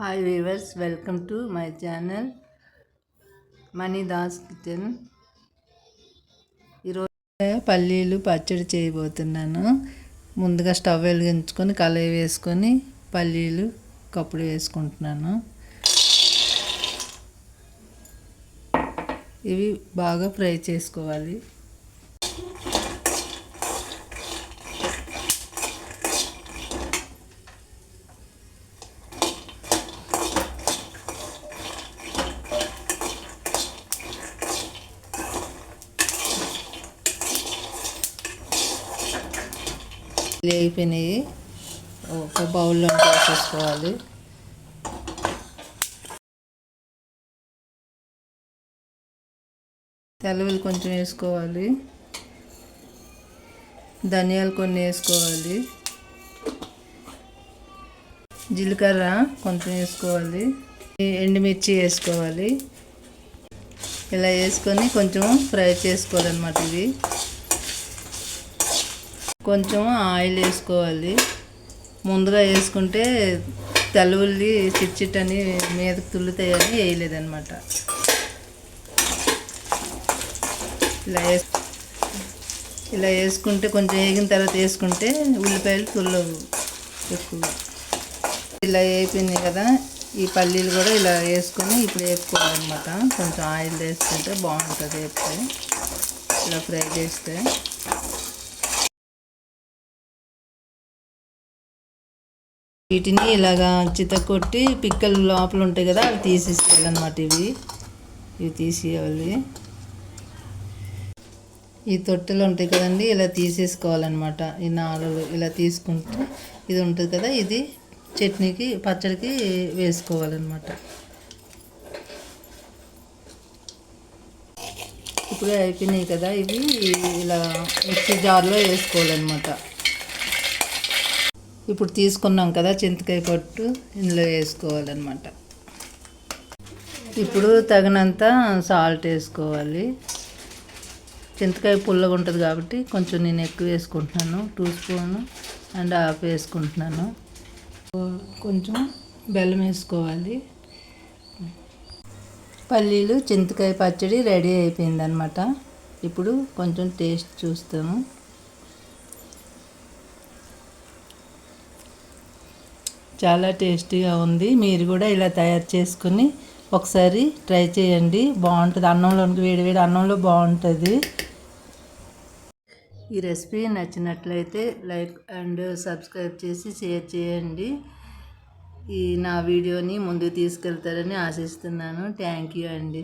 Hi viewers welcome to my channel Mani Das kitchen ఈరోజు పల్లీలు పచ్చడి చేయబోతున్నాను. ముందుగా స్టవ్ వెలిగించుకొని కలయి వేసుకొని పల్లీలు కప్పుడు వేసుకుంటున్నాను. ఇవి బాగా ఫ్రై చేసుకోవాలి. అయిపోయినాయి. ఒక బౌల్లో వేసేసుకోవాలి. తెలవలు కొంచెం వేసుకోవాలి. ధనియాలు కొన్ని వేసుకోవాలి. జీలకర్ర కొంచెం వేసుకోవాలి. ఎండుమిర్చి వేసుకోవాలి. ఇలా వేసుకొని కొంచెం ఫ్రై చేసుకోవాలన్నమాట ఇవి. కొంచెం ఆయిల్ వేసుకోవాలి. ముందుగా వేసుకుంటే తెల్లవుల్లి చిట్చిట్టని మీదకి తుల్లుతాయని వేయలేదన్నమాట. ఇలా వేసు ఇలా వేసుకుంటే కొంచెం వేగిన తర్వాత వేసుకుంటే ఉల్లిపాయలు తుల్లవు ఎక్కువ. ఇలా వేయిపోయినాయి కదా ఈ పల్లీలు కూడా ఇలా వేసుకొని ఇప్పుడు వేపుకోవాలన్నమాట. కొంచెం ఆయిల్ వేసుకుంటే బాగుంటుంది వేస్తే ఇలా ఫ్రై చేస్తే. వీటిని ఇలాగా చిత కొట్టి పిక్కలు లోపల ఉంటాయి కదా అవి తీసేసేయాలన్నమాట ఇవి. ఇవి తీసేయాలి. ఈ తొట్టెలు ఉంటాయి కదండి ఇలా తీసేసుకోవాలన్నమాట. ఈ నారలు ఇలా తీసుకుంటే ఇది ఉంటుంది కదా ఇది చట్నీకి పచ్చడికి వేసుకోవాలన్నమాట. ఇప్పుడే అయిపోయినాయి కదా ఇవి ఇలా మిక్సీ జార్లో వేసుకోవాలన్నమాట. ఇప్పుడు తీసుకున్నాం కదా చింతకాయ పట్టు ఇందులో వేసుకోవాలన్నమాట. ఇప్పుడు తగినంత సాల్ట్ వేసుకోవాలి. చింతకాయ పుల్లగా ఉంటుంది కాబట్టి కొంచెం నేను ఎక్కువ వేసుకుంటున్నాను. టూ స్పూన్ అండ్ హాఫ్ వేసుకుంటున్నాను. కొంచెం బెల్లం వేసుకోవాలి. పల్లీలు చింతకాయ పచ్చడి రెడీ అయిపోయిందనమాట ఇప్పుడు కొంచెం టేస్ట్ చూస్తాము చాలా టేస్టీగా ఉంది. మీరు కూడా ఇలా తయారు చేసుకుని ఒకసారి ట్రై చేయండి. బాగుంటుంది. అన్నంలోనికి వేడి వేడి అన్నంలో బాగుంటుంది. ఈ రెసిపీ నచ్చినట్లయితే లైక్ అండ్ సబ్స్క్రైబ్ చేసి షేర్ చేయండి. ఈ నా వీడియోని ముందుకు తీసుకెళ్తారని ఆశిస్తున్నాను. థ్యాంక్ యూ అండి.